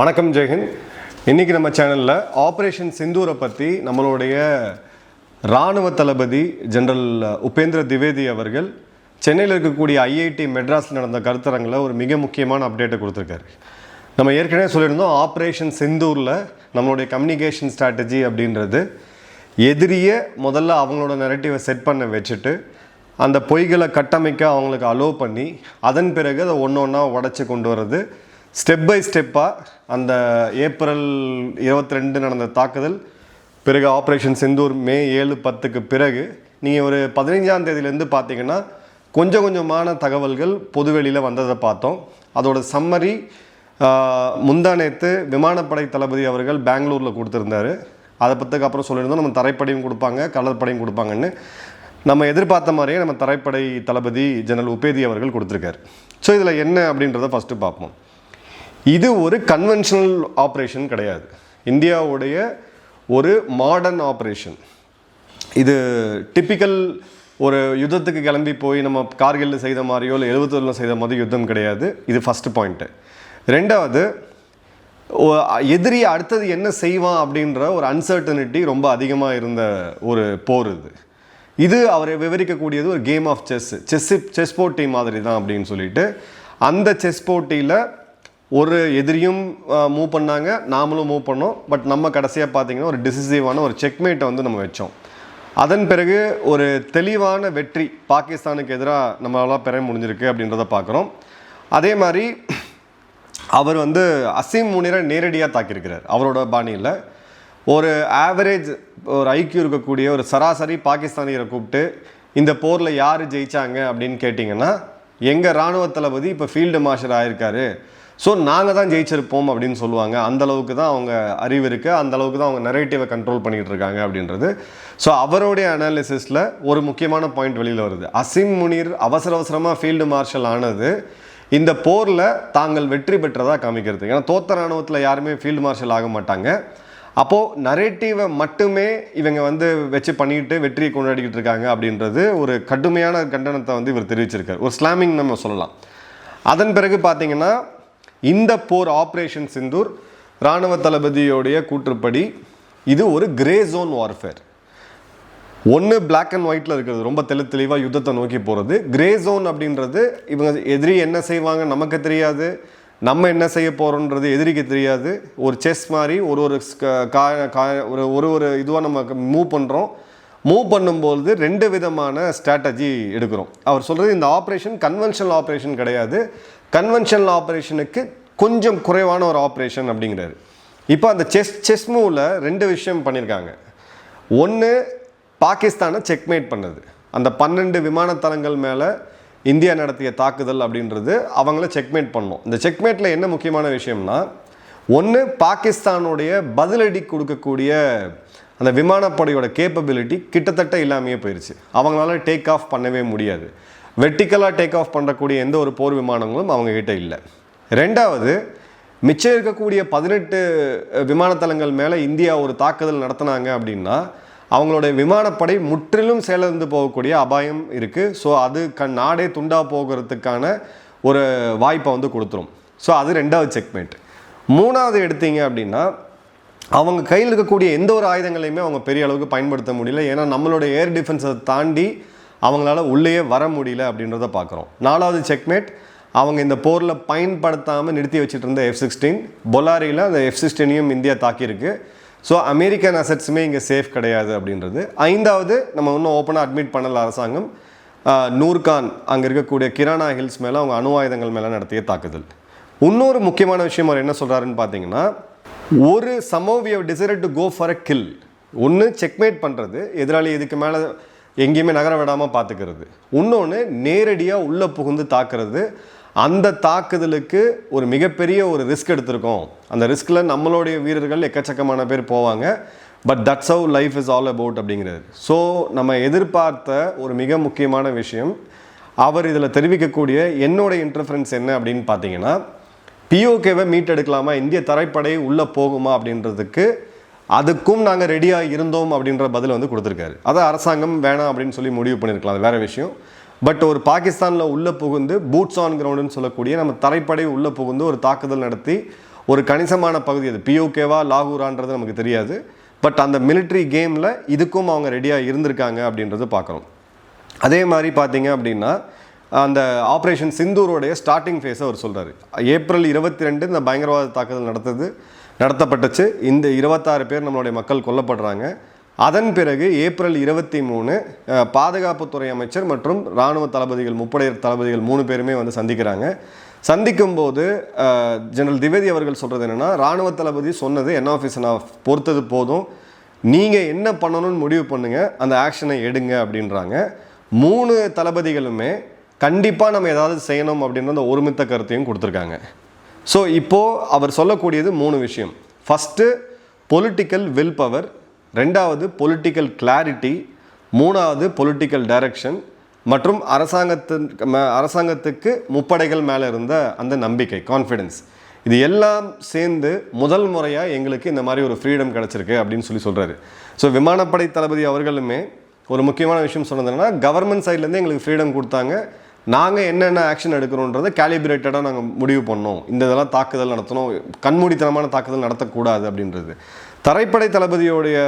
வணக்கம் ஜெயஹிந்த் இன்னைக்கு நம்ம சேனலில் ஆப்ரேஷன் சிந்தூரை பற்றி நம்மளுடைய இராணுவ தளபதி ஜெனரல் உபேந்திர திவேதி அவர்கள் சென்னையில் இருக்கக்கூடிய ஐஐடி மெட்ராஸில் நடந்த கருத்தரங்கில் ஒரு மிக முக்கியமான அப்டேட்டை கொடுத்துருக்காரு. நம்ம ஏற்கனவே சொல்லியிருந்தோம் ஆப்ரேஷன் சிந்தூரில் நம்மளுடைய கம்யூனிகேஷன் ஸ்ட்ராட்டஜி அப்படின்றது எதிரியை முதல்ல அவங்களோட நெரட்டிவை செட் பண்ண வச்சுட்டு அந்த பொய்களை கட்டமைக்க அவங்களுக்கு அலோவ் பண்ணி அதன் பிறகு அதை ஒன்று ஒன்றா உடச்சி கொண்டு வர்றது ஸ்டெப் பை ஸ்டெப்பாக அந்த ஏப்ரல் இருபத்தி ரெண்டு நடந்த தாக்குதல் பிறகு ஆப்ரேஷன் செந்தூர் மே ஏழு பத்துக்கு பிறகு நீங்கள் ஒரு பதினைஞ்சாம் தேதியிலேருந்து பார்த்தீங்கன்னா கொஞ்சம் கொஞ்சமான தகவல்கள் பொதுவெளியில் வந்ததை பார்த்தோம். அதோட சம்மரி முந்தானேத்து விமானப்படை தளபதி அவர்கள் பெங்களூரில் கொடுத்துருந்தாரு. அதை பற்றுக்கு அப்புறம் சொல்லியிருந்தோம் நம்ம தரைப்படையும் கொடுப்பாங்க கலர்படையும் கொடுப்பாங்கன்னு. நம்ம எதிர்பார்த்த மாதிரியே நம்ம தரைப்படை தளபதி ஜெனரல் உபேதி அவர்கள் கொடுத்துருக்காரு. ஸோ இதில் என்ன அப்படின்றத ஃபஸ்ட்டு பார்ப்போம். இது ஒரு கன்வென்ஷனல் ஆப்ரேஷன் கிடையாது. இந்தியாவுடைய ஒரு மாடர்ன் ஆப்ரேஷன் இது டிப்பிக்கல் ஒரு யுத்தத்துக்கு கிளம்பி போய் நம்ம கார்கில் செய்த மாதிரியோ இல்லை எழுபத்தொன்னில் செய்த மாதிரி யுத்தம் கிடையாது. இது ஃபஸ்ட்டு பாயிண்ட்டு ரெண்டாவது எதிரி அடுத்தது என்ன செய்வான் அப்படின்ற ஒரு அன்சர்டனிட்டி ரொம்ப அதிகமாக இருந்த ஒரு போர் இது. இது அவரை விவரிக்கக்கூடியது ஒரு game of chess chess chess போட்டி மாதிரி தான் அப்படின்னு சொல்லிட்டு அந்த செஸ் போட்டியில் ஒரு எதிரியும் மூவ் பண்ணாங்க. நாமளும் மூவ் பண்ணோம். பட் நம்ம கடைசியாக பார்த்தீங்கன்னா ஒரு டிசிசிவான ஒரு செக்மேட்டை வந்து நம்ம வச்சோம். அதன் பிறகு ஒரு தெளிவான வெற்றி பாகிஸ்தானுக்கு எதிராக நம்மளால் பெற முடிஞ்சிருக்கு அப்படின்றத பார்க்குறோம் அதே மாதிரி அவர் வந்து அசீம் முனிரை நேரடியாக தாக்கியிருக்கிறார். அவரோட பாணியில் ஒரு ஆவரேஜ் ஒரு ஐக்கியம் இருக்கக்கூடிய ஒரு சராசரி பாகிஸ்தானியரை கூப்பிட்டு இந்த போரில் யார் ஜெயிச்சாங்க அப்படின்னு கேட்டிங்கன்னா எங்கள் இராணுவ தளபதி இப்போ ஃபீல்டு மார்ஷல் ஆகியிருக்காரு ஸோ நாங்கள் தான் ஜெயிச்சிருப்போம் அப்படின்னு சொல்லுவாங்க. அந்த அளவுக்கு தான் அவங்க அறிவு இருக்குது அந்த அளவுக்கு தான் அவங்க நரேட்டிவை கண்ட்ரோல் பண்ணிகிட்டு இருக்காங்க அப்படின்றது. ஸோ அவருடைய அனாலிசிஸில் ஒரு முக்கியமான பாயிண்ட் வெளியில் வருது. அசிம் முனீர் அவசர அவசரமாக ஃபீல்டு மார்ஷல் ஆனது இந்த போரில் தாங்கள் வெற்றி பெற்றதாக காமிக்கிறது. ஏன்னா தோத்த ராணுவத்தில் யாருமே ஃபீல்டு மார்ஷல் ஆக மாட்டாங்க. அப்போது நரேட்டிவை மட்டுமே இவங்க வந்து வச்சு பண்ணிட்டு வெற்றியை கொண்டாடிக்கிட்டு இருக்காங்க அப்படின்றது ஒரு கடுமையான கண்டனத்தை வந்து இவர் தெரிவிச்சிருக்கார். ஒரு ஸ்லாமிங் நம்ம சொல்லலாம். அதன் பிறகு பார்த்தீங்கன்னா இந்த போர் ஆப்ரேஷன் சிந்தூர் இராணுவ தளபதியோடைய கூற்றுப்படி இது ஒரு கிரே ஜோன் வார்ஃபேர் ஒன்று பிளாக் அண்ட் ஒயிட்டில் இருக்கிறது. ரொம்ப தெளி தெளிவாக யுத்தத்தை நோக்கி போகிறது கிரே ஜோன் அப்படின்றது இவங்க எதிரி என்ன செய்வாங்க நமக்கு தெரியாது. நம்ம என்ன செய்ய போகிறோன்றது எதிரிக்கு தெரியாது. ஒரு செஸ் மாதிரி ஒரு ஒரு கா- கா- ஒரு ஒரு ஒரு இதுவாக நம்ம மூவ் பண்ணுறோம் மூவ் பண்ணும்போது ரெண்டு விதமான ஸ்ட்ராட்டஜி எடுக்கிறோம். அவர் சொல்கிறது இந்த ஆப்ரேஷன் கன்வென்ஷனல் ஆப்ரேஷன் கிடையாது. கன்வென்ஷனல் ஆப்ரேஷனுக்கு கொஞ்சம் குறைவான ஒரு ஆப்ரேஷன் அப்படிங்கிறாரு. இப்போ அந்த செஸ் செஸ் மூவில் ரெண்டு விஷயம் பண்ணியிருக்காங்க ஒன்று பாகிஸ்தானை செக்மேட் பண்ணது. அந்த பன்னெண்டு விமானத்தளங்கள் மேலே இந்தியா நடத்திய தாக்குதல் அப்படின்றது அவங்கள செக்மேட் பண்ணோம். இந்த செக்மேட்டில் என்ன முக்கியமான விஷயம்னா ஒன்று பாகிஸ்தானுடைய பதிலடி கொடுக்கக்கூடிய அந்த விமானப்படையோட கேப்பபிலிட்டி கிட்டத்தட்ட இல்லாமையே போயிடுச்சு அவங்களால டேக் ஆஃப் பண்ணவே முடியாது. வெர்டிக்கலாக டேக் ஆஃப் பண்ணக்கூடிய எந்த ஒரு போர் விமானங்களும் அவங்கக்கிட்ட இல்லை. ரெண்டாவது மிச்சம் இருக்கக்கூடிய பதினெட்டு விமானத்தளங்கள் மேலே இந்தியா ஒரு தாக்குதல் நடத்தினாங்க அப்படின்னா அவங்களுடைய விமானப்படை முற்றிலும் செயலிழந்து போகக்கூடிய அபாயம் இருக்குது ஸோ அது கண் நாடே துண்டா போகிறதுக்கான ஒரு வாய்ப்பை வந்து கொடுத்துரும். ஸோ அது ரெண்டாவது செக்மேட் மூணாவது எடுத்தீங்க அப்படின்னா அவங்க கையில் இருக்கக்கூடிய எந்த ஒரு ஆயுதங்களையுமே அவங்க பெரிய அளவுக்கு பயன்படுத்த முடியல. ஏன்னா நம்மளோட ஏர் டிஃபென்ஸை தாண்டி அவங்களால உள்ளேயே வர முடியல அப்படின்றத பார்க்குறோம். நாலாவது செக்மேட் அவங்க இந்த போரில் பயன்படுத்தாமல் நிறுத்தி வச்சுட்டு இருந்த எஃப் சிக்ஸ்டீன் பொலாரியில் அந்த எஃப் சிக்ஸ்டீனையும் இந்தியா தாக்கியிருக்கு. ஸோ அமெரிக்கன் அசட்ஸுமே இங்கே சேஃப் கிடையாது அப்படின்றது. ஐந்தாவது நம்ம இன்னும் ஓப்பனாக அட்மிட் பண்ணல அரசாங்கம் நூர்கான் அங்கே இருக்கக்கூடிய கிரானா ஹில்ஸ் மேலே அவங்க அணு ஆயுதங்கள் மேலே நடத்திய தாக்குதல். இன்னொரு முக்கியமான விஷயம் அவர் என்ன சொல்கிறாருன்னு பார்த்தீங்கன்னா ஒரு சமோவிய decide to go for a kill ஒன்று செக்மேட் பண்ணுறது எதிராளி இதுக்கு மேலே எங்கேயுமே நகர விடாமல் பார்த்துக்கிறது. இன்னொன்று நேரடியாக உள்ளே புகுந்து தாக்குறது. அந்த தாக்குதலுக்கு ஒரு மிகப்பெரிய ஒரு ரிஸ்க் எடுத்திருக்கோம். அந்த ரிஸ்கில் நம்மளுடைய வீரர்கள் எக்கச்சக்கமான பேர் போவாங்க. But that's how life is all about அப்படிங்கிறது. ஸோ நம்ம எதிர்பார்த்த ஒரு மிக முக்கியமான விஷயம் அவர் இதில் தெரிவிக்கக்கூடிய என்னோட இன்டர்ஃபரன்ஸ் என்ன அப்படின்னு பார்த்தீங்கன்னா பிஓகேவை மீட்டெடுக்கலாமா? இந்திய தரைப்படை உள்ளே போகுமா? அப்படின்றதுக்கு அதுக்கும் நாங்கள் ரெடியாக இருந்தோம் அப்படின்ற பதில் வந்து கொடுத்துருக்காரு. அதை அரசாங்கம் வேணாம் அப்படின்னு சொல்லி முடிவு பண்ணியிருக்கலாம் அது வேறு விஷயம். பட் ஒரு பாகிஸ்தானில் உள்ளே புகுந்து பூட்ஸ் ஆன் கிரவுண்டுன்னு சொல்லக்கூடிய நம்ம தரைப்படை உள்ளே புகுந்து ஒரு தாக்குதல் நடத்தி ஒரு கணிசமான பகுதி அது பிஓகேவா லாகூரான்றது நமக்கு தெரியாது. பட் அந்த மிலிட்ரி கேமில் இதுக்கும் அவங்க ரெடியாக இருந்திருக்காங்க அப்படின்றது பார்க்குறோம். அதே மாதிரி பார்த்தீங்க அப்படின்னா அந்த ஆப்ரேஷன் சிந்தூரோடைய ஸ்டார்டிங் ஃபேஸை அவர் சொல்கிறார் ஏப்ரல் இருபத்தி ரெண்டு இந்த பயங்கரவாத தாக்குதல் நடத்துது நடத்தப்பட்டுச்சு. இந்த இருபத்தாறு பேர் நம்மளுடைய மக்கள் கொல்லப்படுறாங்க. அதன் பிறகு ஏப்ரல் இருபத்தி மூணு பாதுகாப்புத்துறை அமைச்சர் மற்றும் இராணுவ தளபதிகள் முப்படை தளபதிகள் மூணு பேருமே வந்து சந்திக்கிறாங்க. சந்திக்கும்போது ஜெனரல் திவேதி அவர்கள் சொல்கிறது என்னென்னா இராணுவ தளபதி சொன்னது என்ன ஆஃபீஸ் நான் பொறுத்தது போதும். நீங்கள் என்ன பண்ணணும்னு முடிவு பண்ணுங்கள் அந்த ஆக்ஷனை எடுங்க அப்படின்றாங்க. மூணு தளபதிகளுமே கண்டிப்பாக நம்ம ஏதாவது செய்யணும் அப்படின்ற அந்த ஒருமித்த கருத்தையும் கொடுத்துருக்காங்க. ஸோ இப்போது அவர் சொல்லக்கூடியது மூணு விஷயம். ஃபஸ்ட்டு பொலிட்டிக்கல் வில் பவர் ரெண்டாவது பொலிட்டிக்கல் கிளாரிட்டி மூணாவது பொலிட்டிக்கல் டைரக்ஷன் மற்றும் அரசாங்கத்து ம- அரசாங்கத்துக்கு முப்படைகள் மேலே இருந்த அந்த நம்பிக்கை கான்ஃபிடென்ஸ் இது எல்லாம் சேர்ந்து முதல் முறையாக எங்களுக்கு இந்த மாதிரி ஒரு ஃப்ரீடம் கிடச்சிருக்கு அப்படின்னு சொல்லி சொல்கிறாரு ஸோ விமானப்படை தளபதி அவர்களுமே ஒரு முக்கியமான விஷயம் சொன்னதுன்னா கவர்மெண்ட் சைட்லேருந்து எங்களுக்கு ஃப்ரீடம் கொடுத்தாங்க. நாங்கள் என்னென்ன ஆக்ஷன் எடுக்கிறோன்றதை கேலிபிரேட்டடாக நாங்கள் முடிவு பண்ணோம். இந்த இதெல்லாம் தாக்குதல் நடத்தணும். கண்மூடித்தனமான தாக்குதல் நடத்தக்கூடாது அப்படின்றது. தரைப்படை தளபதியோடைய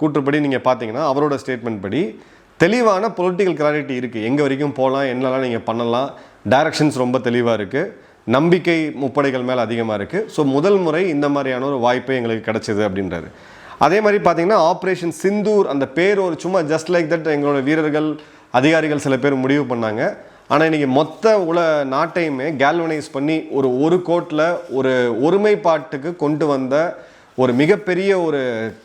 கூற்றுப்படி நீங்கள் பார்த்தீங்கன்னா அவரோட ஸ்டேட்மெண்ட் படி தெளிவான பொலிட்டிக்கல் கிளாரிட்டி இருக்குது எங்கே வரைக்கும் போகலாம் என்னெல்லாம் நீங்கள் பண்ணலாம் டைரக்ஷன்ஸ் ரொம்ப தெளிவாக இருக்குது நம்பிக்கை முப்படைகள் மேலே அதிகமாக இருக்குது ஸோ முதல் முறை இந்த மாதிரியான ஒரு வாய்ப்பு எங்களுக்கு கிடச்சிது அப்படின்றாரு அதே மாதிரி பார்த்தீங்கன்னா ஆப்ரேஷன் சிந்தூர் அந்த பேர் ஒரு சும்மா ஜஸ்ட் லைக் தட் எங்களோட வீரர்கள் அதிகாரிகள் சில பேர் முடிவு பண்ணாங்க. ஆனால் இன்றைக்கி மொத்த உல நாட்டையுமே கேல்வனைஸ் பண்ணி ஒரு ஒரு கோட்டில் ஒரு ஒருமைப்பாட்டுக்கு கொண்டு வந்த ஒரு மிகப்பெரிய ஒரு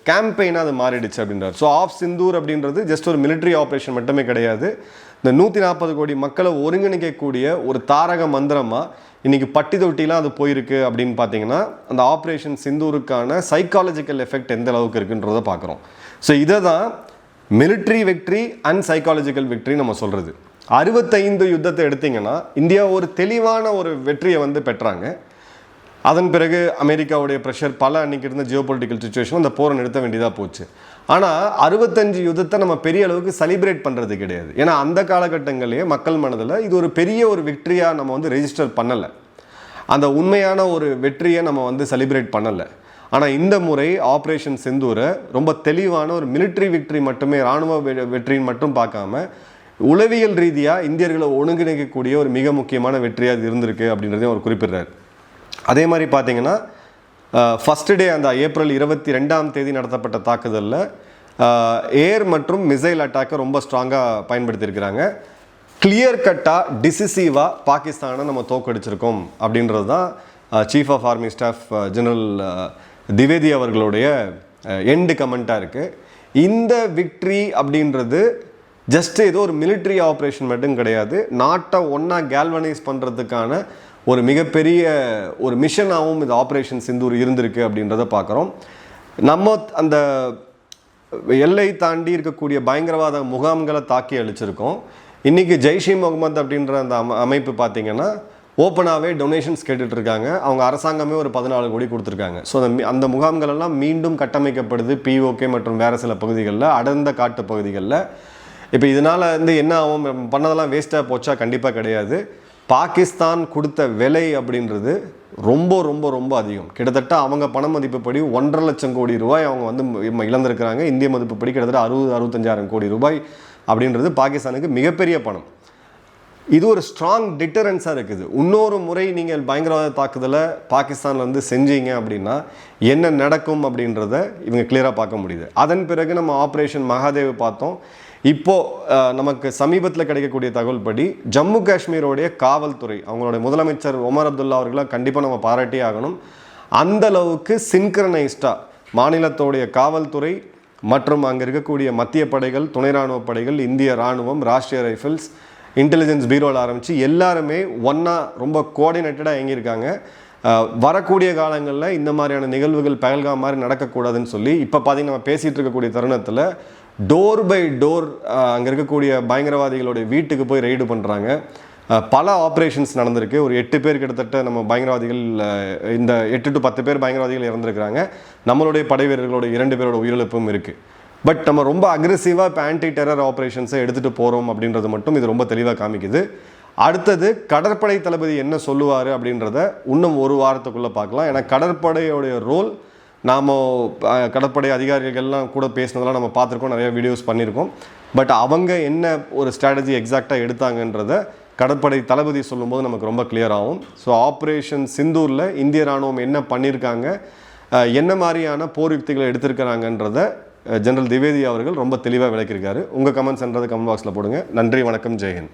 கேம்பெயினாக அது மாறிடுச்சு அப்படின்றார். ஸோ ஆஃப் சிந்தூர் அப்படின்றது ஜஸ்ட் ஒரு மிலிட்ரி ஆப்ரேஷன் மட்டுமே கிடையாது. இந்த நூற்றி நாற்பது கோடி மக்களை ஒருங்கிணைக்கக்கூடிய ஒரு தாரக மந்திரமாக இன்றைக்கி பட்டி தொட்டிலாம் அது போயிருக்கு அப்படின்னு பார்த்தீங்கன்னா அந்த ஆப்ரேஷன் சிந்தூருக்கான சைக்காலஜிக்கல் எஃபெக்ட் எந்த அளவுக்கு இருக்குன்றதை பார்க்குறோம் ஸோ இதை தான் military victory and psychological victory நம்ம சொல்கிறது அறுபத்தைந்து யுத்தத்தை எடுத்தீங்கன்னா இந்தியா ஒரு தெளிவான ஒரு வெற்றியை வந்து பெற்றாங்க. அதன் பிறகு அமெரிக்காவுடைய ப்ரெஷர் பல அன்னைக்கு இருந்த ஜியோ பொலிட்டிக்கல் சுச்சுவேஷன் அந்த போரை நிறுத்த வேண்டியதாக போச்சு. ஆனால் அறுபத்தஞ்சு யுத்தத்தை நம்ம பெரிய அளவுக்கு செலிப்ரேட் பண்ணுறது கிடையாது. ஏன்னா அந்த காலகட்டங்களிலேயே மக்கள் மனதில் இது ஒரு பெரிய ஒரு வெற்றியாக நம்ம வந்து ரெஜிஸ்டர் பண்ணலை. அந்த உண்மையான ஒரு வெற்றியை நம்ம வந்து செலிப்ரேட் பண்ணலை. ஆனால் இந்த முறை ஆப்ரேஷன் செந்தூரை ரொம்ப தெளிவான ஒரு மிலிட்ரி விக்டரி மட்டுமே இராணுவ வெ- வெற்றின்னு மட்டும் பார்க்காம உளவியல் ரீதியாக இந்தியர்களை ஒருங்கிணைக்கக்கூடிய ஒரு மிக முக்கியமான வெற்றியாக இது இருந்திருக்கு அப்படின்றதையும் அவர் குறிப்பிடுறார். அதே மாதிரி பார்த்தீங்கன்னா ஃபஸ்ட் டே அந்த ஏப்ரல் இருபத்தி ரெண்டாம் தேதி நடத்தப்பட்ட தாக்குதலில் ஏர் மற்றும் மிசைல் அட்டாக்கை ரொம்ப ஸ்ட்ராங்காக பயன்படுத்தியிருக்கிறாங்க. கிளியர் கட்டாக டிசிசிவாக பாகிஸ்தானை நம்ம தோக்கடிச்சிருக்கோம் அப்படின்றது தான் chief of army staff general Dwivedi அவர்களுடைய எண்டு கமெண்ட்டாக இருக்குது இந்த விக்ட்ரி அப்படின்றது ஜஸ்ட் ஏதோ ஒரு மிலிட்ரி ஆப்ரேஷன் மட்டும் கிடையாது. நாட்டை ஒன்றா கேல்வனைஸ் பண்ணுறதுக்கான ஒரு மிகப்பெரிய ஒரு மிஷனாகவும் இந்த ஆப்ரேஷன் சிந்தூர் இருந்திருக்கு அப்படின்றத பார்க்குறோம். நம்ம அந்த எல்லை தாண்டி இருக்கக்கூடிய பயங்கரவாத முகாம்களை தாக்கி அழிச்சிருக்கோம். இன்றைக்கி ஜெய்ஷி முகமது அப்படின்ற அந்த அம அமைப்பு பார்த்திங்கன்னா ஓப்பனாகவே டொனேஷன்ஸ் கேட்டுட்டு இருக்காங்க. அவங்க அரசாங்கமே ஒரு பதினாலு கோடி கொடுத்துருக்காங்க. ஸோ அந்த அந்த முகாம்களெல்லாம் மீண்டும் கட்டமைக்கப்படுது பிஓகே மற்றும் வேறு சில பகுதிகளில் அடர்ந்த காட்டு பகுதிகளில். இப்போ இதனால் வந்து என்ன ஆகும்? பண்ணதெல்லாம் வேஸ்ட்டாக போச்சா? கண்டிப்பாக கிடையாது. பாகிஸ்தான் கொடுத்த விலை அப்படின்றது ரொம்ப ரொம்ப ரொம்ப அதிகம். கிட்டத்தட்ட அவங்க பண மதிப்புப்படி ஒன்றரை லட்சம் கோடி ரூபாய் அவங்க வந்து இழந்திருக்கிறாங்க. இந்திய மதிப்புப்படி கிட்டத்தட்ட அறுபது அறுபத்தஞ்சாயிரம் கோடி ரூபாய் அப்படின்றது பாகிஸ்தானுக்கு மிகப்பெரிய பணம். இது ஒரு ஸ்ட்ராங் டிட்டரன்ஸாக இருக்குது. இன்னொரு முறை நீங்கள் பயங்கரவாத தாக்குதலை பாகிஸ்தானில் வந்து செஞ்சீங்க அப்படின்னா என்ன நடக்கும் அப்படின்றத இவங்க கிளியராக பார்க்க முடியுது. அதன் பிறகு நம்ம ஆப்ரேஷன் மகாதேவ் பார்த்தோம். இப்போ நமக்கு சமீபத்தில் கிடைக்கக்கூடிய தகவல் படி ஜம்மு காஷ்மீரோடைய காவல்துறை அவங்களுடைய முதலமைச்சர் ஒமர் அப்துல்லா அவர்களை கண்டிப்பாக நம்ம பாராட்டி ஆகணும். அந்த அளவுக்கு சின்க்ரனைஸ்டாக மாநிலத்தோடைய காவல்துறை மற்றும் அங்கே இருக்கக்கூடிய மத்திய படைகள் துணை இராணுவ படைகள் இந்திய ராணுவம் ராஷ்டிரிய ரைஃபிள்ஸ் இன்டெலிஜென்ஸ் பீரோவில் ஆரம்பித்து எல்லாருமே ஒன்றா ரொம்ப கோஆர்டினேட்டடாக இயங்கியிருக்காங்க. வரக்கூடிய காலங்களில் இந்த மாதிரியான நிகழ்வுகள் பகல்காம் மாதிரி நடக்கக்கூடாதுன்னு சொல்லி இப்போ பார்த்திங்கன்னா நம்ம பேசிகிட்டு இருக்கக்கூடிய தருணத்தில் டோர் பை டோர் அங்கே இருக்கக்கூடிய பயங்கரவாதிகளுடைய வீட்டுக்கு போய் ரெய்டு பண்ணுறாங்க பல ஆப்ரேஷன்ஸ் நடந்திருக்கு. ஒரு எட்டு பேர் கிட்டத்தட்ட நம்ம பயங்கரவாதிகள் இந்த எட்டு டு பத்து பேர் பயங்கரவாதிகள் இறந்துருக்கிறாங்க. நம்மளுடைய படை வீரர்களோட இரண்டு பேரோட உயிரிழப்பும் இருக்குது பட் நம்ம ரொம்ப அக்ரெசிவாக இப்போ ஆன்டி டெரர் ஆப்ரேஷன்ஸை எடுத்துகிட்டு போகிறோம் அப்படின்றது மட்டும் இது ரொம்ப தெளிவாக காமிக்குது. அடுத்தது கடற்படை தளபதி என்ன சொல்லுவார் அப்படின்றத இன்னும் ஒரு வாரத்துக்குள்ளே பார்க்கலாம். ஏன்னா கடற்படையோடைய ரோல் நாம் கடற்படை அதிகாரிகள்லாம் கூட பேசினதெல்லாம் நம்ம பார்த்துருக்கோம் நிறைய வீடியோஸ் பண்ணியிருக்கோம் பட் அவங்க என்ன ஒரு ஸ்ட்ராட்டஜி எக்ஸாக்டாக எடுத்தாங்கன்றத கடற்படை தளபதி சொல்லும்போது நமக்கு ரொம்ப கிளியர் ஆகும். ஸோ ஆப்ரேஷன் சிந்தூரில் இந்திய ராணுவம் என்ன பண்ணியிருக்காங்க என்ன மாதிரியான போர் யுக்திகளை எடுத்திருக்கிறாங்கன்றத ஜெனரல் திவேதி அவர்கள் ரொம்ப தெளிவாக விளக்கியிருக்காரு. உங்கள் கமெண்ட்ஸ்ன்றது கமெண்ட் பாக்ஸில் போடுங்க. நன்றி வணக்கம் ஜெயஹிந்த்